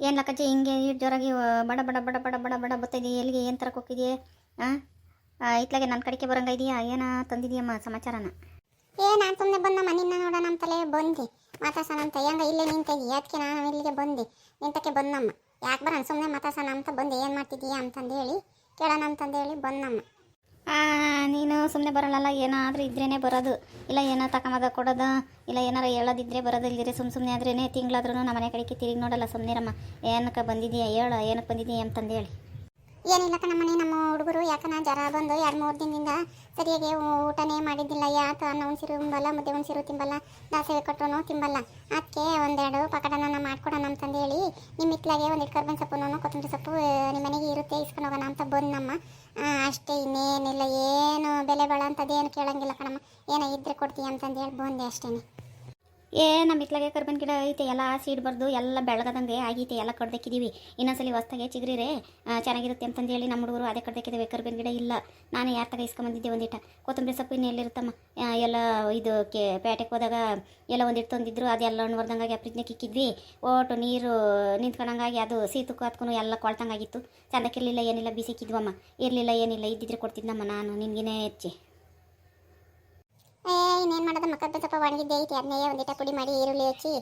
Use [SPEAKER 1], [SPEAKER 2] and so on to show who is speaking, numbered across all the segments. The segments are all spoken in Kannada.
[SPEAKER 1] ಏನು ಲಕ್ಕಜ್ಜಿ, ಹಿಂಗೆ ಜೋರಾಗಿ ಬಡ ಬಡ ಬಡ ಬಡ ಬಡ ಬಡ ಬತ್ತಿದೆಯಾ ಎಲ್ಲಿಗೆ, ಏನು ತರಕ್ಕೆ ಹೋಗಿದೆಯೇ ಹಾಂ ಇತ್ಲಾಗೆ ನನ್ನ ಕಡೆಗೆ ಬರಂಗ ಇದೆಯಾ? ಏನ ತಂದಿದೆಯಮ್ಮ ಸಮಾಚಾರನ?
[SPEAKER 2] ಏ, ನಾನು ಸುಮ್ಮನೆ ಬಂದಮ್ಮ ನಿನ್ನ ನೋಡೋಣ ನಮ್ಮ ತಲೆ ಬಂದು ಮಾತಾಡ್ಸೋಣ ಅಂತ. ಹೆಂಗ ಇಲ್ಲೇ ನಿಂತಿ ಅದಕ್ಕೆ ನಾನು ಇಲ್ಲಿಗೆ ಬಂದು. ನಿಂತಕ್ಕೆ ಬಂದಮ್ಮ ಯಾಕೆ ಬರೋಣ? ಸುಮ್ಮನೆ ಮಾತಾಡ್ಸೋಣ ಅಂತ ಬಂದೆ. ಏನು ಮಾಡ್ತಿದ್ದೀಯಾ ಅಂತಂದು ಹೇಳಿ ಕೇಳೋಣ ಅಂತಂದು ಹೇಳಿ ಬಂದಮ್ಮ
[SPEAKER 1] ನೀನು ಸುಮ್ಮನೆ ಬರೋಲ್ಲಲ್ಲ, ಏನಾದರೂ ಇದ್ರೇ ಬರೋದು. ಇಲ್ಲ ಏನೋ ತಕಮಗ ಕೊಡೋದು, ಇಲ್ಲ ಏನಾರು ಹೇಳೋದಿದ್ರೆ ಬರೋದು ಇಲ್ದಿರೆ ಸುಮ್ಮ ಸುಮ್ಮನೆ ಆದ್ರೇ ತಿಂಗಳಾದ್ರೂ ನಮ್ಮ ಮನೆ ಕಡೆಗೆ ತಿರುಗಿ ನೋಡಲ್ಲ ಸುಮ್ಮನಿರಮ್ಮ ಏನಕ್ಕೆ ಬಂದಿದ್ದೀಯಾ ಹೇಳು ಏನಕ್ಕೆ ಬಂದಿದೀಯ ಅಂತಂದು ಹೇಳಿ
[SPEAKER 2] ಏನಿಲ್ಲ ಕಣಮ್ಮನೆ ನಮ್ಮ ಹುಡುಗರು, ಯಾಕನ ಜ್ವರ ಬಂದು ಎರಡು ಮೂರು ದಿನದಿಂದ ಸರಿಯಾಗಿ ಊಟನೇ ಮಾಡಿದ್ದಿಲ್ಲ. ಯಾತ ಅನ್ನ ಉಣ್ಸಿರು ತಿಂಬಲ್ಲ, ಮುದ್ದೆ ಉಣ್ಸಿರು ತಿಂಬಲ್ಲ ದಾಸೆ ಕೊಟ್ಟರು ತಿಂಬಲ್ಲ. ಅದಕ್ಕೆ ಒಂದೆರಡು ಪಕಡನ ಮಾಡ್ಕೊಡೋಣ ಅಂತಂದು ಹೇಳಿ ನಿಮ್ಮ ಇತ್ತಲಾಗೆ ಒಂದಿಟ್ಟು ಕರ್ಬೇವಿನ ಸೊಪ್ಪು ಕೊತ್ತಂಬರಿ ಸೊಪ್ಪು ನಿಮ್ಮ ಮನೆಗೆ ಇರುತ್ತೆ, ಇಸ್ಕೊಂಡು ಹೋಗೋಣ ಅಂತ ಬಂದಮ್ಮ ಅಷ್ಟೇ ಇನ್ನೇನಿಲ್ಲ, ಏನು ಬೆಲೆ ಬಾಳ ಅಂತದೇನು ಕೇಳಂಗಿಲ್ಲ ಕಣಮ್ಮ ಏನೋ ಇದ್ರೆ ಕೊಡ್ತೀಯ ಅಂತಂದು ಹೇಳಿ ಬಂದೆ ಅಷ್ಟೇ
[SPEAKER 1] ಏ ನಮ್ಮ ಇತ್ಲಾಗೆ ಕರ್ಬನ್ ಗಿಡ ಐತೆ, ಎಲ್ಲ ಸೀಡ್ಬಾರ್ದು ಎಲ್ಲ ಬೆಳಗದಂಗೆ ಆಗೈತೆ, ಎಲ್ಲ ಕಡ್ದಕ್ಕಿದ್ದೀವಿ ಇನ್ನೊಂದ್ಸಲಿ ಹೊಸ್ದಾಗೆ ಚಿಗ್ರಿರೆ ರೇ ಚೆನ್ನಾಗಿರುತ್ತೆ ಅಂತಂದು ಹೇಳಿ ನಮ್ಮ ಹುಡುಗರು ಅದೇ ಕಡ್ದಕ್ಕಿದ್ದೀವಿ ಕರ್ಬನ್ ಗಿಡ ಇಲ್ಲ. ನಾನು ಯಾರ ತಗ ಇಸ್ಕೊಂಬಂದಿದ್ದೆ ಒಂದಿಟ. ಕೊತ್ತಂಬರಿ ಸೊಪ್ಪು ಇನ್ನು ಎಲ್ಲಿರುತ್ತಮ್ಮ? ಎಲ್ಲ ಇದು ಕೆ ಪೇಟೆಗೆ ಹೋದಾಗ ಎಲ್ಲ ಒಂದಿಟ್ಟು ತಂದಿದ್ರು, ಅದೆಲ್ಲ ಹಣ್ಣುವರ್ದಂಗಾಗಿ ಫ್ರಿಜ್ನ ಇಕ್ಕಿದ್ವಿ. ಓಟು ನೀರು ನಿಂತ್ಕೊಂಡಂಗಾಗಿ ಅದು ಸೀತಕ್ಕೂ ಹತ್ಕೊಂಡು ಎಲ್ಲ ಕೊಳ್ತಂಗಾಗಿತ್ತು. ಚಂದಕ್ಕಿರಲಿಲ್ಲ, ಏನಿಲ್ಲ ಬಿಸಿಕ್ಕಿದ್ವಮ್ಮ ಇರಲಿಲ್ಲ, ಏನಿಲ್ಲ, ಇದ್ದಿದ್ರೆ ಕೊಡ್ತಿದ್ದಮ್ಮ ನಾನು, ನಿನಗೇನೇ ಹೆಚ್ಚಿ.
[SPEAKER 2] ಏ, ಇನ್ನೇನು ಮಾಡೋದು? ಮಕ್ಕಳ ಸ್ವಲ್ಪ ಒಣಗಿದ್ದೆ ಐತಿ. ಅದನ್ನೇ ಒಂದಿಟ ಪುಡಿ ಮಾಡಿ ಈರುಳ್ಳಿ ಹಚ್ಚಿ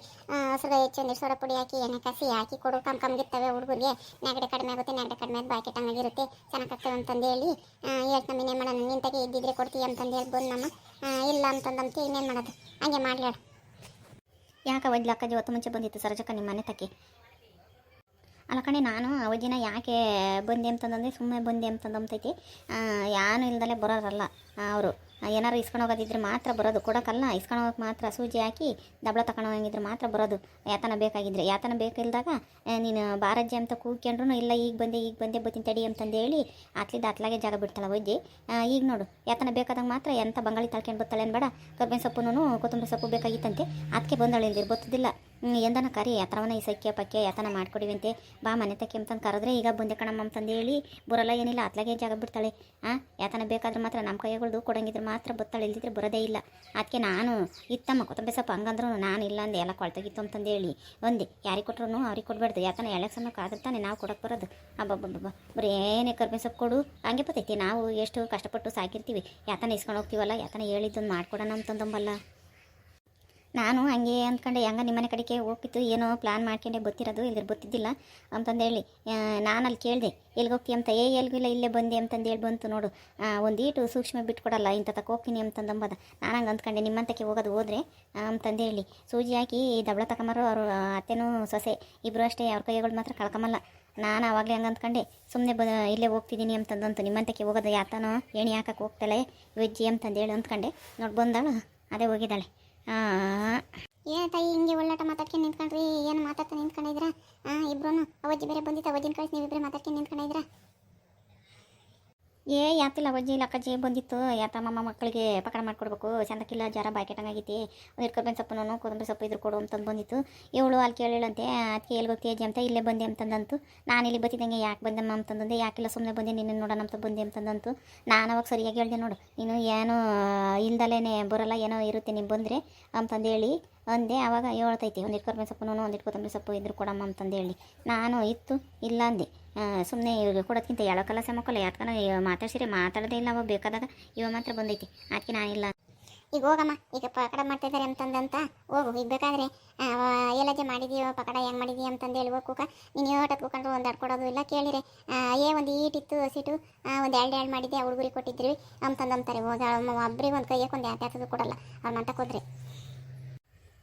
[SPEAKER 2] ಹಸಿರು ಹೆಚ್ಚಿ ಒಂದಿಷ್ಟು ಪುಡಿ ಹಾಕಿ, ಎಣ್ಣೆ ಕಸಿ ಹಾಕಿ ಕೊಡು. ಕಮ್ ಕಮ್ಗಿರ್ತವೆ ಹುಡುಗರಿಗೆ. ನೆಗಡೆ ಕಡಿಮೆ ಆಗುತ್ತೆ, ನೆಗಡೆ ಕಡಿಮೆ ಆಗಿ ಬಾಕಿ ಟಂಗಾಗಿರುತ್ತೆ ಚೆನ್ನಾಗಿ ಆಗ್ತವೆ ಅಂತಂದು ಹೇಳಿ ಹೇಳ್ತು ನಮ್ಮ ಇನ್ನೇನು ಮಾಡೋಣ ನಿಂತಾಗೆ ಇದ್ದಿದ್ರೆ ಕೊಡ್ತೀವಿ ಅಂತಂದು ಹೇಳ್ಬೋದು ಬಂದು ನಮ್ಮ ಇಲ್ಲ ಅಂತಂದಂತೆ ಇನ್ನೇನು ಮಾಡೋದು? ಹಂಗೆ ಮಾಡ್ಲಾಡ
[SPEAKER 1] ಯಾಕೆ ಅಕ್ಕ ಇವತ್ತು ಮುಂಚೆ ಬಂದಿತ್ತು ಸರಜಕ್ಕ ನಿಮ್ಮ ಮನೆ ತಕ್ಕೆ ಅಲ್ಲ ಕಣೆ ನಾನು ಅವಜಿನ ಯಾಕೆ ಬಂದೆ ಅಂತಂದಂದ್ರೆ ಸುಮ್ಮನೆ ಬಂದೆ ಅಂತಂದಂತೈತಿ. ಯಾನು ಇಲ್ದಲೇ ಬರೋರಲ್ಲ ಅವರು. ಏನಾರು ಇಸ್ಕೊಂಡು ಹೋಗೋದಿದ್ರೆ ಮಾತ್ರ ಬರೋದು. ಕೊಡೋಕ್ಕಲ್ಲ ಇಸ್ಕೊಂಡು ಹೋಗಕ್ಕೆ ಮಾತ್ರ ಸೂಜಿ ಹಾಕಿ ದಬಳ ತಗೊಂಡು ಹೋಗಿದ್ರೆ ಮಾತ್ರ ಬರೋದು. ಯಾತನ ಬೇಕಾಗಿದ್ರೆ. ಯಾತನ ಬೇಕಿಲ್ದಾಗ ನೀನು ಬಾರಜ್ಜಿ ಅಂತ ಕೂಗ್ಕೊಂಡ್ರು ಇಲ್ಲ ಈಗ ಬಂದೆ ಈಗ ಬಂದೆ ಬತ್ತೀನಿ ತಡಿ ಅಂತಂದೇಳಿ ಅತ್ಲಿದ್ದ ಅತ್ಲಾಗೆ ಜಾಗ ಬಿಡ್ತಾಳೆ ಒಜ್ಜಿ. ಈಗ ನೋಡು ಯಾತನ ಬೇಕಾದಾಗ ಮಾತ್ರ ಎಂಥ ಬಂಗಾಳಿ ತಳ್ಕೊಂಡು ಬರ್ತಾಳೆ ಅನ್ಬೇಡ ಕಬ್ಬಿನ ಸೊಪ್ಪುನೂ ಕೊತ್ತಂಬರಿ ಸೊಪ್ಪು ಬೇಕಾಗಿತ್ತಂತೆ. ಅದಕ್ಕೆ ಬಂದಳು ಇಲ್ದಿರ್ ಗೊತ್ತಿದ್ದಿಲ್ಲ ಹ್ಮ್, ಎಂದನ ಕರಿ ಯಾತ್ರವನ ಈ ಸೈಕ್ಯ ಪಕ್ಕೆ ಯಾತನ ಮಾಡ್ಕೊಡಿವಂತೆ. ಬಾ ಮನೆ ತಕ್ಕೆ ಕರೆದ್ರೆ ಈಗ ಬಂದೆ ಕಣಮ್ಮ ಅಂತಂದು ಹೇಳಿ ಬರಲ್ಲ ಏನಿಲ್ಲ, ಅತ್ಲಾಗೆ ಜಾಗ ಬಿಡ್ತಾಳೆ. ಹಾಂ ಯಾತನ ಬೇಕಾದ್ರೆ ಮಾತ್ರ ನಮ್ಮ ಕೈಗಳ್ದು ಕೊಡಂಗಿದ್ರೆ ಮಾತ್ರ ಬತ್ತಾಳೆ, ಇಲ್ದಿದ್ರೆ ಬರೋದೇ ಇಲ್ಲ. ಅದಕ್ಕೆ ನಾನು ಇತ್ತಮ್ಮ ಕೊತ್ತಂಬರಿ ಸೊಪ್ಪು ಹಂಗಂದ್ರೂ ನಾನು ಇಲ್ಲ ಅಂದೆ, ಎಲ್ಲ ಕೊಳ್ತಾಗಿತ್ತು ಅಂತಂದು ಹೇಳಿ. ಒಂದೆ, ಯಾರಿಗೆ ಕೊಟ್ರು ಅವ್ರಿಗೆ ಕೊಡಬಾರ್ದು ಯಾತನ ಎಲೆಕ್ಷನ್ ಕಾದಿರ್ತಾನೆ ನಾವು ಕೊಡಕ್ಕೆ ಬರೋದು. ಅಬ್ಬಬ್ಬಬ್ಬ ಬರೀ ಏನೇ ಕರ್ಬೆ ಸೊಪ್ಪು ಕೊಡು. ಹಂಗೆ ಬತ್ತೈತಿ ನಾವು ಎಷ್ಟು ಕಷ್ಟಪಟ್ಟು ಸಾಕಿರ್ತೀವಿ. ಯಾತನ ಇಸ್ಕೊಂಡು ಹೋಗ್ತೀವಲ್ಲ, ಯಾತನ ಹೇಳಿದ್ದೊಂದು ಮಾಡ್ಕೊಡೋಣ ಅಂತಂದಂಬಲ್ಲ ನಾನು ಹಂಗೆ ಅಂದ್ಕೊಂಡೆ, ಹೆಂಗ ನಿಮ್ಮನೆ ಕಡೆಗೆ ಹೋಗಿತ್ತು ಏನೋ ಪ್ಲ್ಯಾನ್ ಮಾಡ್ಕೊಂಡೆ, ಗೊತ್ತಿರೋದು ಇಲ್ಲಿ ಗೊತ್ತಿದ್ದಿಲ್ಲ. ಅಂತಂದೇಳಿ ನಾನು ಅಲ್ಲಿ ಕೇಳಿದೆ ಎಲ್ಲಿಗೆ ಹೋಗ್ತಿ ಅಂತ? ಏ ಎಲ್ಗಿಲ್ಲ ಇಲ್ಲೇ ಬಂದೆ, ಅಂತಂದು ಹೇಳಿ ಬಂತು ನೋಡು. ಒಂದೀಟು ಸೂಕ್ಷ್ಮ ಬಿಟ್ಕೊಡಲ್ಲ ಇಂಥ ತಕ್ಕ ಹೋಗ್ತೀನಿ ಅಂತಂದಂಬದ ನಾನು ಹಂಗೆ ಅಂದ್ಕೊಂಡೆ ನಿಮ್ಮಂತಕ್ಕೆ ಹೋಗೋದು ಹೋದ್ರೆ? ಅಂತಂದೇಳಿ ಸೂಜಿ ಹಾಕಿ ದಬಳ ತಗೊಂಬರೋ ಅವರು ಅತ್ತೆನೂ ಸೊಸೆ ಇಬ್ಬರು ಅಷ್ಟೇ, ಅವ್ರ ಕೈಗಳು ಮಾತ್ರ ಕಳ್ಕೊಂಬಲ್ಲ ನಾನು ಆವಾಗಲೇ ಹಂಗೆ ಅಂದ್ಕೊಂಡೆ ಸುಮ್ಮನೆ ಬ, ಇಲ್ಲೇ ಹೋಗ್ತಿದ್ದೀನಿ ಅಂತಂದಂತು ನಿಮ್ಮಂತಕ್ಕೆ ಹೋಗೋದು, ಯಾತನೋ, ಏಣಿ ಹಾಕಕ್ಕೆ ಹೋಗ್ತಾಳೆ, ವೆಜ್ಜಿ ಅಂತಂದೇಳಿ ಅಂದ್ಕೊಂಡೆ. ನೋಡಿ ಬಂದಾಳು, ಅದೇ ಹೋಗಿದ್ದಾಳೆ.
[SPEAKER 2] ಏನು ತಾಯಿ, ಹಿಂಗೆ ಒಳ್ಳಾಟ ಮಾತಾಡ್ಕೊಂಡು ನಿಂತ್ಕೊಂಡ್ರಿ, ಏನು ಮಾತಾಡ್ತಾ ನಿಂತ್ಕೊಂಡಿದ್ರ ಹಾಂ ಇಬ್ರು ಅವಜ್ಜಿ ಬೇರೆ ಬಂದಿತ್ತು, ಅವಜ್ಜಿನ ಕಳಿಸಿ ನೀವಿಬ್ಬರೇ ಮಾತಾಡ್ಕೊಂಡು ನಿಂತ್ಕೊಂಡಿದ್ರ
[SPEAKER 1] ಏ, ಯಾತಿಲ್ಲ ಅಜ್ಜಿ ಇಲ್ಲ ಅಕ್ಕಜ್ಜಿ ಬಂದಿತ್ತು. ಯಾತಮ್ಮ ಮಕ್ಕಳಿಗೆ ಪಕಡ ಮಾಡ್ಕೊಡ್ಬೇಕು. ಚಂದಕ್ಕಿಲ್ಲ ಜ್ವರ ಬಾಯ್ಕೆಟಂಗಾಗೈತಿ ಒಂದು ಕರ್ಬೇವಿನ ಸೊಪ್ಪು ಕೊತ್ತಂಬರಿ ಸೊಪ್ಪು ಇದ್ರು ಕೊಡು ಅಂತಂದು ಬಂದಿತ್ತು. ಇವಳು ಅಲ್ಲಿ ಕೇಳಿಳಂತೆ ಅದಕ್ಕೆ ಎಲ್ಲಿ ಗೊತ್ತಿ ಅಜ್ಜಿ ಅಂತ, ಇಲ್ಲೇ ಬಂದೆ ಅಂತಂದಂತು. ನಾನು ಇಲ್ಲಿ ಬತ್ತಿದಂಗೆ ಯಾಕೆ ಬಂದಮ್ಮ ಅಂತಂದಂದೆ ಯಾಕಿಲ್ಲ ಸುಮ್ಮನೆ ಬಂದೆ ನಿನ್ನ ನೋಡೋಣ ಅಂತ ಬಂದೆ ಅಂತಂದಂತು. ನಾನು ಅವಾಗ ಸರಿಯಾಗಿ ಹೇಳಿದೆ ನೋಡು, ನೀನು ಏನೋ ಇಲ್ದಲೇ ಬರೋಲ್ಲ, ಏನೋ ಇರುತ್ತೆ ನೀವು ಬಂದರೆ ಅಂತಂದು ಹೇಳಿ ಅಂದೆ ಆವಾಗ ಹೇಳ್ತೈತಿ, ಒಂದು ಕರ್ಬೇವಿನ ಸೊಪ್ಪು ಒಂದು ಕೊತ್ತಂಬರಿ ಸೊಪ್ಪು ಇದ್ರು ಕೊಡಮ್ಮ ಅಂತಂದೇಳಿ. ನಾನು ಇತ್ತು, ಇಲ್ಲ ಅಂದೆ. ಸುಮ್ಮನೆ ಇವ್ರಿಗೆ ಕೊಡೋದಕ್ಕಿಂತ ಹೇಳೋಕ್ಕಲ್ಲ ಸಮಕ್ಕಲ್ಲ ಯಾಕನ ಮಾತಾಡ್ಸಿರಿ ಮಾತಾಡದೇ ಇಲ್ಲ, ಅವ ಬೇಕಾದಾಗ ಇವ ಮಾತ್ರ ಬಂದೈತಿ. ಅದಕ್ಕೆ ನಾನಿಲ್ಲ
[SPEAKER 2] ಈಗ ಹೋಗಮ್ಮ, ಈಗ ಪಕಡ ಮಾಡ್ತಾ ಇದ್ದಾರೆ ಅಂತಂದಂತ? ಹೋಗು, ಈಗ ಬೇಕಾದ್ರೆ ಎಲ್ಲಜೆ ಮಾಡಿದೀವೋ ಪಕಡ ಹೆಂಗೆ ಮಾಡಿದೀಯ ಅಂತಂದು ಹೇಳಿ ಹೋಗ್ಕೂಕ ನೀನು ಯೋಟತ್ ಕೂಕೊಂಡು ಒಂದು ಇಲ್ಲ, ಕೇಳಿರಿ. ಏ ಒಂದು ಈಟಿತ್ತು ಸೀಟು ಒಂದು ಎರಡು ಎರಡು ಮಾಡಿದ್ದೆ ಹುಡುಗರಿಗೆ ಕೊಟ್ಟಿದ್ರಿ ಅಂತಂದಂತಾರೆ. ಹೋಗಿ ಒಬ್ರಿಗೆ ಒಂದು ಕೈಯಕ್ಕೆ ಒಂದು ಯಾತ್ಯಾತದು ಕೊಡಲ್ಲ, ಅವ್ರ ಮಂಟಕ್ಕೆ ಹೋದ್ರೆ.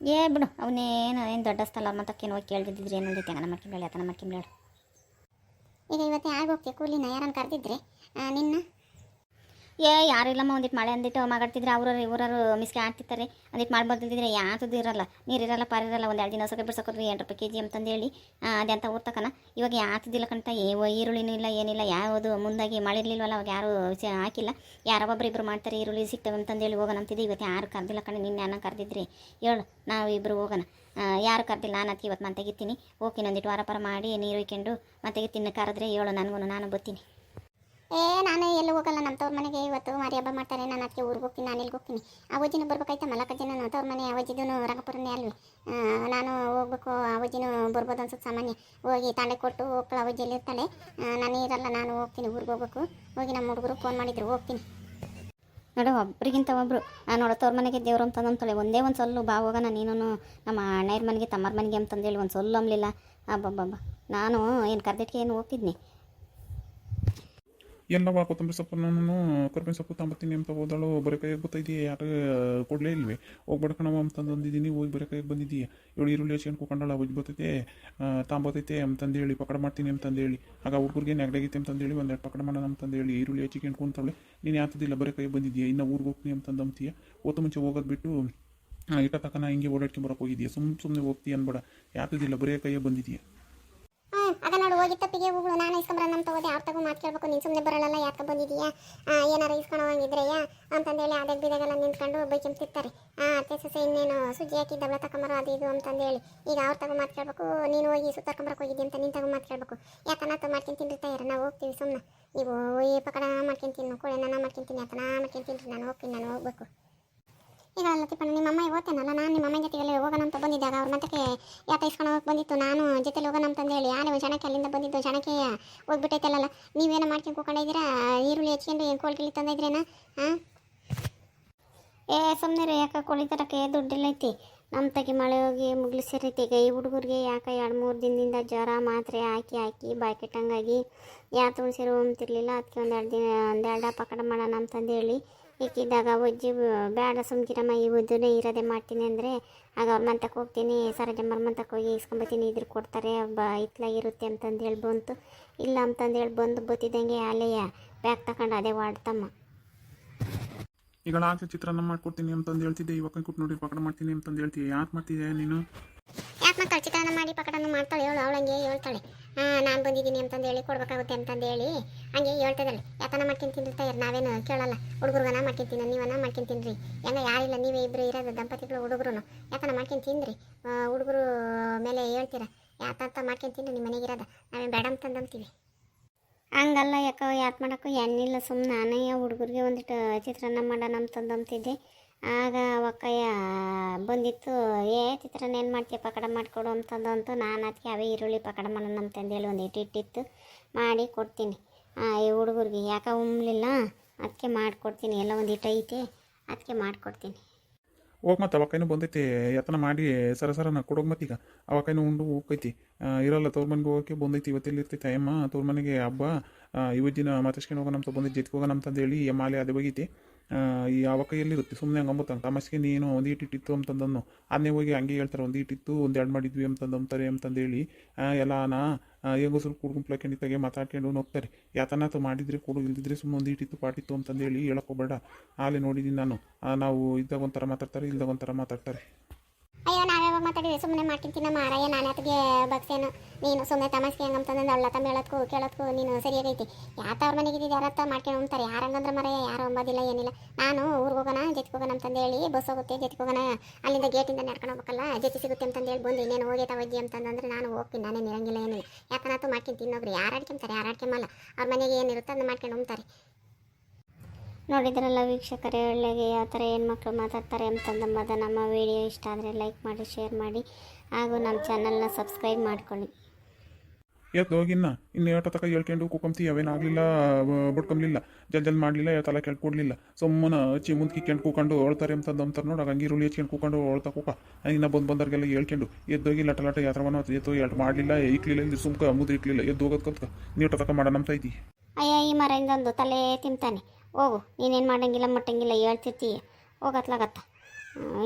[SPEAKER 1] ಏ ಬಿಡು ಅವನೇನು ಏನು ದೊಡ್ಡ ಸ್ಥಳ ಮತ್ತಕ್ಕೇನು ಹೋಗಿ ಕೇಳ್ದಿದ್ರಿ ಏನು ಜೊತೆ ನಮ್ಮ ಕಿಂಬಳ ನಮ್ಮ ಕಿಂಬಳ
[SPEAKER 2] ಈಗ ಇವತ್ತು ಹೋಗ್ತೀಯ ಕೂಲಿನ ಯಾರನ್ನು ಕರೆದಿದ್ರೆ? ನಿನ್ನ?
[SPEAKER 1] ಏ ಯಾರು ಇಲ್ಲಮ್ಮ ಒಂದಿಟ್ಟು ಮಳೆ ಅಂದಿಟ್ಟು ಮಾಗಾಡ್ತಿದ್ರೆ ಅವ್ರವ್ರು ಇವ್ರವ್ರು ಮಿಸ್ಕೆ ಆಡ್ತಿರ್ತಾರೆ. ಒಂದಿಟ್ಟು ಮಾಡಿ ಬರ್ದಿದ್ರೆ ಯಾತದು ಇರಲ್ಲ. ನೀರಿರಲ್ಲ ಪಾರಿರಲ್ಲ ಒಂದು ಎರಡು ದಿನ ಸೊಕ್ಕೆ ಬಿಡ್ಸೋಕೋದ್ವಿ ಎಂಟು ರೂಪಾಯಿ ಕೆ ಜಿ ಅಂತಂದು ಹೇಳಿ ಆ, ಅದೆಂತ ಊರ್ತಕನ ಇವಾಗ ಯಾತದಿಲ್ಲ ಕಣ್ತ ಏ ಈರುಳ್ಳಿನೂ ಇಲ್ಲ ಏನಿಲ್ಲ ಯಾವುದು ಮುಂದಾಗಿ ಮಳೆ ಇರಲಿಲ್ವಲ್ಲ ಅವಾಗ ಯಾರು ಹಾಕಿಲ್ಲ. ಯಾರೋ ಒಬ್ರು ಇಬ್ರು ಮಾಡ್ತಾರೆ ಈರುಳ್ಳಿ ಸಿಗ್ತವೆ ಅಂತಂದೇಳಿ ಹೋಗೋಣ ಅಂತಿದ್ದೆ ಇವತ್ತು ಯಾರು ಕರೆದಿಲ್ಲ ಕಣ ನಿನ್ನೆ ಅನ್ನ ಕರೆದಿದ್ರಿ? ಹೇಳು ನಾವು ಇಬ್ಬರು ಹೋಗೋಣ. ಯಾರು ಕರೆದಿಲ್ಲ ನಾನು ಅದಕ್ಕೆ ಇವತ್ತು ನಾನು ತೆಗಿತೀನಿ ಓಕೆ ಒಂದಿಟ್ಟು ವಾರ ಪಾರ ಮಾಡಿ ನೀರು ಇಕ್ಕೊಂಡು ತಿನ್ನ ಕರೆದ್ರೆ ಹೇಳು ನನಗೂ ನಾನು ಬತ್ತೀನಿ
[SPEAKER 2] ಏ, ನಾನು ಎಲ್ಲೂ ಹೋಗಲ್ಲ, ನಮ್ಮ ತವ್ರ ಮನೆಗೆ ಇವತ್ತು ಮಾರಿ ಹಬ್ಬ ಮಾಡ್ತಾರೆ, ನಾನು ಅದಕ್ಕೆ ಊರಿಗೆ ಹೋಗ್ತೀನಿ, ನಾನು ಇಲ್ಲಿಗೆ ಹೋಗ್ತೀನಿ. ಅವಜ್ಜಿನೂ ಬರ್ಬೇಕಾಯ್ತಾ, ಮಲಕಜ್ಜಿನೂ ತವ್ರ ಮನೆ ಅವಜ್ಜಿದೂ ರಂಗಪುರನೇ ಅಲ್ವಿ. ನಾನು ಹೋಗ್ಬೇಕು ಅವಜಿನೂ ಬರ್ಬೋದು ಅನ್ಸುತ್ತೆ ಸಾಮಾನ್ಯ. ಹೋಗಿ ತಾಂಡೆ ಕೊಟ್ಟು ಹೋಗ್ಲ ಅವಜ್ಜಿ ಎಲ್ಲಿ ಇರ್ತಾಳೆ ನಾನು ಇರಲ್ಲ, ನಾನು ಹೋಗ್ತೀನಿ, ಊರಿಗೆ ಹೋಗ್ಬೇಕು. ಹೋಗಿ ನಮ್ಮ ಹುಡುಗರು ಫೋನ್ ಮಾಡಿದ್ರು, ಹೋಗ್ತೀನಿ.
[SPEAKER 1] ನೋಡು, ಒಬ್ರಿಗಿಂತ ಒಬ್ಬರು ನೋಡೋ, ತವ್ರ ಮನೆಗೆ ದೇವ್ರು ಅಂತ ಒಂದೇ ಒಂದು ಸೊಲ್ಲು ಬಾ, ಹೋಗೋಣ ನೀನು ನಮ್ಮ ಅಣ್ಣಯ್ಯರ ಮನೆಗೆ, ತಮ್ಮರ ಮನೆಗೆ ಅಂತಂದೇಳಿ ಒಂದು ಸೊಲ್ಲು ಅಂಬಲಿಲ್ಲ. ಅಬ್ಬಬ್ಬಬ್ಬ. ನಾನು ಏನು ಕರ್ದಿಟ್ಗೆ ಏನು ಹೋಗಿದ್ನಿ
[SPEAKER 3] ಎಲ್ಲವ ಕೊತ್ತಂಬರಿ ಸೊಪ್ಪನ್ನು ಕರ್ಬೇವಿನ ಸೊಪ್ಪು ತಂಬತ್ತೀನಿ ಅಂತ ಹೋದಳು ಬರೀ ಕೈಯಾಗ ಗೊತ್ತೈತಿ ಯಾರು ಕೊಡಲೇ ಇಲ್ವೇ? ಹೋಗಿ ಕಣವ ಅಂತಂದಿದ್ದೀನಿ ಹೋಗಿ ಬರೀ ಕೈಯಾಗ ಬಂದಿದ್ದೀಯ ಏಳು ಈರುಳ್ಳಿ ಹಚ್ಕೊಂಡು ಕೂಕೊಂಡಳ ಉಜ್ ಬರ್ತೈತೆ ತಾಂಬತೈತೆ ಅಂತಂದೇಳಿ, ಪಕಡ ಮಾಡ್ತೀನಿ ಅಂತಂದೇಳಿ. ಆಗ ಹುಡುಗರಿಗೆ ನೆಗಡಾಗೈತೆ ಅಂತಂದೇಳಿ, ಒಂದೆರಡು ಪಕಡ ಮಾಡೋಣ ಅಂತಂದೇಳಿ, ಈರುಳ್ಳಿ ಹಚ್ಚಿಕೊಂಡು ಕುಂತಾಳೆ ನೀನು ಯಾತದಿಲ್ಲ ಬರೀ ಕೈ ಬಂದಿದ್ದೀಯ ಇನ್ನು ಊರಿಗೆ ಹೋಗ್ತೀನಿ ಅಂತಂದು ಓತ ಮುಂಚೆ ಹೋಗೋದು ಬಿಟ್ಟು ಇಟ್ಟ ತನಕ ಹಿಂಗೆ ಓಡಾಡ್ಕೊಂಬರಕ್ಕೆ ಹೋಗಿದ್ದೀಯ ಸುಮ್ಮ ಸುಮ್ಮನೆ ಹೋಗ್ತೀಯ ಅನ್ಬೇಡ. ಯಾತದಿಲ್ಲ ಬರೀ
[SPEAKER 2] ಕೈಯೇ ಆಗ ನೋಡು ಹೋಗ್ಳು ನಾನು ಇಸ್ಕೊಂಬರ ನಮ್ಮ ತಗೋದೆ ಅವ್ರು ತಗೋ ಮಾತು ಕೇಳಬೇಕು? ನೀನು ಸುಮ್ಮನೆ ಬರಲ್ಲ ಯಾಕೆ ಬಂದಿದೀಯಾ? ಏನಾರ ಇಸ್ಕೊಳೋ ಹಂಗಿದ್ರೆಯಾ? ಅಂತಂದೇಳಿ ಅದೇ ಬಿದಾಗೆಲ್ಲ ನಿಂತ್ಕೊಂಡು ಬೈಕೆಂಬ್ತಿರ್ತಾರೆ ಆ, ಅತ್ತೆ ಸೊಸೆ ಇನ್ನೇನು ಸುಜ್ಜಿ ಹಾಕಿ ದಬಳ ತಕೊಂಬರೋ ಅದು ಇದು ಅಂತಂದೇಳಿ. ಈಗ ಅವ್ರು ತಗೋ ಮಾತು ಕೇಳಬೇಕು, ನೀನು ಹೋಗಿ ಸುತ್ತಕೊಂಬರಕ್ಕೆ ಹೋಗಿದ್ದೆ ಅಂತ ನೀನು ತಗೋ ಮಾತು ಕೇಳಬೇಕು. ಯಾಕನ ತ ಮಾಡ್ಕೊಂಡು ಇರ ನಾವು ಹೋಗ್ತೀವಿ ಸುಮ್ಮನೆ ನೀವು ಈ ಪಕಡ ಮಾಡ್ಕೊಂಡು ತಿನ್ನು ಕೂಡ ನಾನು ಮಾಡ್ಕೊಂಡು ತಿನ್ನಿ ನಾನು ಮಾಡ್ಕೊಂಡು ತಿನ್ರಿ, ನಾನು ಹೋಗ್ತೀನಿ, ನಾನು ಹೋಗ್ಬೇಕು. ಈಗ ಲತಿಪಣ್ಣ ನಿಮ್ಮ ಅಮ್ಮ ಓದ್ತೇನಲ್ಲ ನಾನು ಬಂದಿದ್ದಾಗ ಅವ್ರ ಮತ್ತೆ ಯಾತ ಇಸ್ಕೊಂಡು ಹೋಗಿ ಬಂದಿತ್ತು. ನಾನು ಜೊತೆಲಿ ಹೋಗೋಣ ಅಂತಂದು ಹೇಳಿ ಯಾರು ಜನಕ್ಕೆ ಅಲ್ಲಿಂದ ಬಂದಿದ್ದು. ಜನಕ್ಕೆ ಹೋಗ್ಬಿಟ್ಟೈತಲ್ಲ ನೀವೇನೋ ಮಾಡ್ಕೊಂಡು ಕೂಕೊಂಡಿದ್ದೀರಾ ಈರುಳ್ಳಿ ಹೆಚ್ಕೊಂಡು ಏನು ಕೋಳಿ ಗಿಳಿ ತಂದಿದ್ರೇನ ಹಾಂ
[SPEAKER 1] ಏ ಸುಮ್ಮನೆ ಯಾಕೆ ಕೋಳಿ ತರಕ್ಕೆ ದುಡ್ಡಿಲ್ಲ ಐತಿ. ನಮ್ಮ ತಗಿ ಮಳೆ ಹೋಗಿ ಮುಗಿಸಿರೈತಿ ಸೇರೈತಿ ಈಗ ಈ ಹುಡುಗರಿಗೆ ಯಾಕೆ ಎರಡು ಮೂರು ದಿನದಿಂದ ಜ್ವರ ಮಾತ್ರೆ ಹಾಕಿ ಹಾಕಿ ಬಾಯ್ಕೆಟ್ಟಂಗಾಗಿ ಯಾ ತುಳಸಿರು ಅಂತಿರಲಿಲ್ಲ. ಅದಕ್ಕೆ ಒಂದೆರಡು ದಿನ ಒಂದೆರಡು ಪಕಡ ಮಾಡೋಣ ಅಂತಂದೇಳಿ ಇಕ್ಕಿದ್ದಾಗ ಒಜ್ಜಿ ಬೇಡ ಸುಮ್ಕಿರಮ್ಮ ಈ ಉದ್ದನೇ ಇರೋದೇ ಮಾಡ್ತೀನಿ ಅಂದರೆ ಆಗ ಅವ್ರ ಮಂತಕ್ಕೆ ಹೋಗ್ತೀನಿ ಸರಜಮ್ಮರ ಮಂತಕ್ಕೆ ಹೋಗಿ ಇಸ್ಕೊಂಬತ್ತೀನಿ ಇದ್ರ ಕೊಡ್ತಾರೆ ಬ ಇತ್ಲಾಗಿರುತ್ತೆ ಅಂತಂದು ಹೇಳಿ ಬಂತು. ಇಲ್ಲ ಅಂತಂದು ಹೇಳಿ ಬಂದು ಬತ್ತಿದ್ದಂಗೆ ಅಲೆಯ ಬ್ಯಾಗ್ ತಗೊಂಡು ಅದೇ ವಾಡ್ತಮ್ಮ
[SPEAKER 3] ಈಗ ಆಗಲೇ ಚಿತ್ರಾನ್ನ ಮಾಡ್ಕೊಡ್ತೀನಿ ಅಂತಂದು ಹೇಳ್ತಿದ್ದೆ ಇವಾಗ ಕೊಟ್ಟು ನೋಡಿ ಪಕಡ ಮಾಡ್ತೀನಿ ಅಂತಂದು ಹೇಳ್ತೀಯ? ಯಾಕೆ ಮಾಡ್ತಿದ್ದೆ ನೀನು?
[SPEAKER 2] ಯಾಕೆ ಮಾಡ್ತಾಳೆ ಚಿತ್ರಾನ್ನ ಮಾಡಿ ಪಕಡನ್ನು ಮಾಡ್ತಾಳೆ? ಹೇಳು ಅವಳಂಗೆ ಹೇಳ್ತಾಳೆ. ನಾನು ಬಂದಿದ್ದೀನಿ ಅಂತಂದು ಹೇಳಿ ಕೊಡ್ಬೇಕಾಗುತ್ತೆ ಅಂತಂದು ಹೇಳಿ ಹಂಗೆ ಹೇಳ್ತಿದಲ್ಲ ಯಾಕನ ಮಾಡ್ಕೊಂಡು ತಿಂದಿರ್ತಾರೆ ನಾವೇನು ಕೇಳಲ್ಲ. ಹುಡುಗರುಗನ ತಿನ್ನ, ನೀವನ್ನ ಮಾಡ್ಕೊಂಡು ತಿನ್ರಿ. ಏನ ಯಾರಿಲ್ಲ, ನೀವೇ ಇಬ್ಬರು ಇರೋದು, ದಂಪತಿಗಳು ಹುಡುಗರು ಯಾಕನ ಮಾಡ್ಕೊಂಡು ತಿನ್ರಿ. ಹುಡುಗರು ಮೇಲೆ ಹೇಳ್ತೀರ? ಯಾತಂತ ಮಾಡ್ಕೊಂಡು ತಿನ್ರಿ, ನಿಮ್ಮ ಮನೆಗೆ ಇರೋದ. ನಾವೇ ಬೇಡ ಅಂತಂದಂತೀವಿ
[SPEAKER 1] ಹಂಗಲ್ಲ ಯಾಕೋ ಯಾಕೆ ಮಾಡೋಕ್ಕೂ ಏನಿಲ್ಲ ಸುಮ್ಮನೆ ನಾನೇ ಹುಡುಗರಿಗೆ ಒಂದಿಟ್ಟು ಚಿತ್ರಾನ್ನ ಮಾಡೋಣ ನಮ್ ಅಂತಿದ್ದೆ ಆಗ ಅವಕ್ಕಯ್ಯ ಬಂದಿತ್ತು, ಏ ಚಿತ್ರಾನ್ನ ಏನು ಮಾಡ್ತೀಯ ಪಕಡ ಮಾಡಿಕೊಡು ಅಂತಂದು ಅಂತೂ ನಾನು ಅದಕ್ಕೆ ಅವೇ ಈರುಳ್ಳಿ ಪಕಡ ಮಾಡೋಣ ಅಂತಂದೇಳಿ ಒಂದು ಇಟ್ಟು ಇಟ್ಟಿತ್ತು, ಮಾಡಿ ಕೊಡ್ತೀನಿ. ಈ ಹುಡುಗರಿಗೆ ಯಾಕೆ ಉಮ್ಲಿಲ್ಲ ಅದಕ್ಕೆ ಮಾಡಿಕೊಡ್ತೀನಿ, ಎಲ್ಲ ಒಂದು ಇಟ್ಟು ಐತೆ ಅದಕ್ಕೆ ಮಾಡಿಕೊಡ್ತೀನಿ.
[SPEAKER 3] ಹೋಗಿ ಮತ್ತೆ ಅವಕ್ಕೈನು ಬಂದೈತಿ, ಯತ್ನ ಮಾಡಿ ಸರ ಸರ ನಾ ಕೊಡೋಗಿ ಮತ್ತೀಗ ಅವಕೈನು ಉಂಡು ಹೋಗ್ತೈತಿ ಇರೋಲ್ಲ, ತವ್ರ ಮನೆಗೆ ಹೋಗೋಕೆ ಬಂದೈತಿ ಇವತ್ತೆಲ್ಲಿ ಇರ್ತೈತಿ ಅಮ್ಮ ತೋರ್ ಮನೆಗೆ ಹಬ್ಬ. ಇವತ್ತಿನ ಮಾತಾಡ್ಸ್ಕೊಂಡು ಹೋಗೋಣ ಅಂತ ಬಂದಿದ್ದು ಜೊತೆಗೆ ಹೋಗೋಣ ಅಂತಂದೇಳಿ ಮಾಲೆ ಅದು ಹೋಗೈತಿ ಈ ಕೈಯಲ್ಲಿ ಇರುತ್ತೆ ಸುಮ್ಮನೆ ಹಂಗೆ ಅಂಬತ್ತಂಗೆ ತಮಾಷೆಗೆ ನೀನು ಒಂದು ಇಟ್ಟಿತ್ತು ಅಂತಂದನ್ನು ಅದನ್ನೇ ಹೋಗಿ ಹಂಗೆ ಹೇಳ್ತಾರೆ ಒಂದು ಇಟ್ಟಿತ್ತು ಒಂದು ಎರಡು ಮಾಡಿದ್ವಿ ಅಂತಂದು ಅಂತಾರೆ ಅಂತಂದೇಳಿ ಆ, ಎಲ್ಲ ನಾ ಹೆಂಗಸರು ಕುಡ್ಗುಂಪ್ಲಕ್ಕೊಂಡಿತ್ತಾಗೆ ಮಾತಾಡ್ಕೊಂಡು ಹೋಗ್ತಾರೆ. ಯಾತನಾತ ಮಾಡಿದ್ರೆ ಕೊಡು ಇಲ್ದಿದ್ರೆ ಸುಮ್ಮನೆ ಒಂದು ಇಟ್ಟಿತ್ತು ಪಾಟಿತ್ತು ಅಂತಂದೇಳಿ ಹೇಳಕ್ಕೋಬೇಡ ಆಲೆ ನೋಡಿದ್ದೀನಿ ನಾನು. ನಾವು ಇದ್ದಾಗ ಒಂಥರ ಮಾತಾಡ್ತಾರೆ ಇಲ್ದಾಗ ಒಂಥರ ಮಾತಾಡ್ತಾರೆ.
[SPEAKER 2] ಅಯ್ಯೋ ನಾವ್ಯಾವಾಗ ಮಾತಾಡಿದ್ವಿ? ಸುಮ್ಮನೆ ಮಾಡ್ಕೊಂತೀನಿ ಮಾರಾಯ, ನಾನು ಅದಕ್ಕೆ ಬಗ್ಸೇನು. ನೀನು ಸುಮ್ಮನೆ ತಮಾಷೆ ಹಂಗಂತಂದು ಅವಳ ತಮ್ಮ ಹೇಳೋದಕ್ಕೂ ಕೇಳೋದಕ್ಕೂ ನೀನು ಸರಿಯಾಗೈತಿ. ಯಾತ ಅವ್ರ ಮನೆಗೆ ಯಾರತ್ತ ಮಾಡ್ಕೊಂಡು ಹೋಗ್ತಾರೆ ಯಾರಂಗಂದ್ರೆ ಮರಯ್ಯ ಯಾರು ಅಂಬೋದಿಲ್ಲ, ಏನಿಲ್ಲ. ನಾನು ಊರಿಗೆ ಹೋಗೋಣ, ಜೊತೆಗೆ ಹೋಗೋಣ ಅಂತಂದು ಹೇಳಿ ಬಸ್ ಹೋಗುತ್ತೆ, ಜೊತೆಗೆ ಹೋಗೋಣ. ಅಲ್ಲಿಂದ ಗೇಟಿಂದ ನಡ್ಕೊಂಡು ಹೋಗ್ಬೇಕಲ್ಲ, ಜೊತೆ ಸಿಗುತ್ತೆ ಅಂತಂದು ಹೇಳಿ ಬಂದು ಇನ್ನೇನು ಹೋಗೈತ ವಜ್ಜಿ ಅಂತಂದ್ರೆ ನಾನು ಹೋಗ್ತೀನಿ ನಾನೇನು ಇರಂಗಿಲ್ಲ ಏನಿಲ್ಲ. ಯಾಕನಾತು ಮಾಡ್ಕೊಂಡು ತಿನ್ನೋಗ್ರಿ. ಯಾರು ಆಡ್ಕೊಂತಾರೆ? ಯಾರು ಆಡ್ಕೊಂಬಲ್ಲ? ಅವ್ರ ಮನೆಗೆ ಏನಿರುತ್ತೆ ಅದನ್ನ ಮಾಡ್ಕೊಂಡು ಹೋಗ್ತಾರೆ
[SPEAKER 1] ನೋಡಿದ್ರಲ್ಲ ವೀಕ್ಷಕರೇ ಒಳ್ಳೆಗೆ ಯಾವ ಥರ ಹೆಣ್ಮಕ್ಳು ಮಾತಾಡ್ತಾರೆ ಅಂತಂದಂಬದ ನಮ್ಮ ವಿಡಿಯೋ ಇಷ್ಟ ಆದರೆ ಲೈಕ್ ಮಾಡಿ ಶೇರ್ ಮಾಡಿ ಹಾಗೂ ನಮ್ಮ ಚಾನಲ್ನ ಸಬ್ಸ್ಕ್ರೈಬ್ ಮಾಡ್ಕೊಳ್ಳಿ.
[SPEAKER 3] ಎದ್ದು ಹೋಗಿನ್ನ ಇನ್ನು ಏಟ ತಕ ಹೇಳ್ಕೊಂಡು ಕುಕೊಂತಿ ಅವೇನಾಗಲಿಲ್ಲ ಬಡ್ಕೊಂಬ್ಲಿಲ್ಲ ಜಲ್ ಜಲ್ ಮಾಡಲಿಲ್ಲ ತಲೆ ಕೇಳ್ಕೊಡ್ಲಿಲ್ಲ ಕೊಡಲಿಲ್ಲ. ಸುಮ್ಮನೆ ಹಚ್ಚಿ ಮುಂದೆ ಕಿಕ್ಕೊಂಡು ಕೂಕೊಂಡು ಹೊಳ್ತಾರೆ ಅಂತ ಅಂತಾರೆ ನೋಡಿ ಹಂಗೆ ಈರುಳ್ಳಿ ಹಚ್ಕೊಂಡು ಕೂಕೊಂಡು ಹೊಳ್ತಾ ಕೂಕ. ಇನ್ನು ಬಂದು ಬಂದವ್ರಿಗೆಲ್ಲ ಹೇಳ್ಕೊಂಡು ಎದ್ದೋಗಿ ಲಟ ಲಟ ಯಾತ್ರವನ್ನ ಎದ್ದು ಎಲ್ಟ್ ಮಾಡಲಿಲ್ಲ ಇಕ್ಲಿಲ್ಲ ಇಲ್ಲಿ ಸುಮ್ಕ ಮುದ್ರಿಕ್ಲಿಲ್ಲ ಇಕ್ಲಿಲ್ಲ ಎದ್ದು ಹೋಗೋದು ಕಲ್ತ್ಕ ನೀಟ ತಕ ಮಾಡೋಣ ಅಂತ ಐತಿ
[SPEAKER 1] ಅಯ್ಯ ಈ ಮರದಿಂದೊಂದು ತಲೆ ತಿಂತಾನೆ. ಹೋಗು, ನೀನೇನು ಮಾಡಂಗಿಲ್ಲ, ಮಟ್ಟಂಗಿಲ್ಲ, ಹೇಳ್ತಿರ್ತಿ. ಹೋಗತ್ಲಾಗತ್ತ.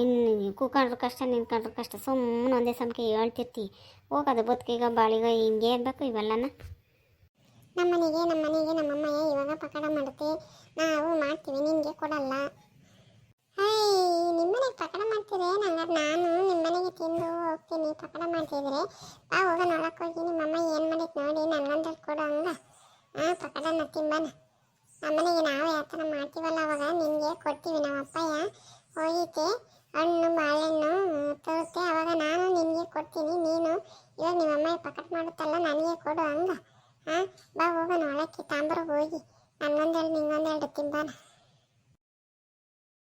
[SPEAKER 1] ಇನ್ನು ಕೂಕೊಂಡ್ರು ಕಷ್ಟ, ನಿಂತ್ಕೊಂಡ್ರು ಕಷ್ಟ ಸುಮ್ಮನೆ ಒಂದೇ ಸಮಕ್ಕೆ ಹೇಳ್ತಿರ್ತಿ. ಹೋಗೋದು ಬದುಕೀಗ, ಬಾಳಿಗ, ಹಿಂಗೆ ಇರಬೇಕು ಇವೆಲ್ಲನ.
[SPEAKER 2] ನಮ್ಮ ಮನೆಗೆ ನಮ್ಮ ಮನೆಗೆ ನಮ್ಮಮ್ಮ ಇವಾಗ ಪಕಡ ಮಾಡುತ್ತೆ ನಾವು ಮಾಡ್ತೀವಿ, ನಿನಗೆ ಕೊಡಲ್ಲ. ಹೈ, ನಿಮ್ಮನೆಗೆ ಪಕಡ ಮಾಡ್ತೀರಿ ನಂಗಾದ್ರೆ ನಾನು ನಿಮ್ಮನೆಗೆ ತಿಂದು ಹೋಗ್ತೀನಿ. ಪಕಡ ಮಾಡ್ತಿದ್ರೆ ಬಾ ಹೋಗ ನೋಡಕ್ಕೆ ಹೋಗಿ, ನಿಮ್ಮಮ್ಮ ಏನು ಮಾಡಿತ್ತು ನೋಡಿ ನನಗಂದ್ರೆ ಕೊಡು ಹಂಗ. ಹಾಂ ಪಕೋಡನ ತಿಂಬನ. ನಮ್ಮನೆಗೆ ನಾವು ಯಾವ ಥರ ಮಾಡ್ತೀವಲ್ಲ ಅವಾಗ? ನಿನಗೆ ಕೊಡ್ತೀವಿ ನಮ್ಮ ಅಪ್ಪಯ್ಯ. ಹೋಗಿತೆ ಹಣ್ಣು, ಬಾಳೆಹಣ್ಣು ತರುತ್ತೆ. ಅವಾಗ ನಾನು ನಿಮಗೆ ಕೊಡ್ತೀನಿ, ನೀನು. ಇವಾಗ ನಿಮ್ಮಮ್ಮ ಪಕಟ್ ಮಾಡುತ್ತಲ್ಲ, ನನಗೆ ಕೊಡು ಹಂಗ. ಹಾಂ, ಬಾ ಹೋಗೋಣ ಒಳಕ್ಕೆ. ತಾಂಬರ್ಗೆ ಹೋಗಿ. ನನ್ನೊಂದೆರಡು ನಿಂಗೊಂದೆರಡು ತಿಂಬಾನ.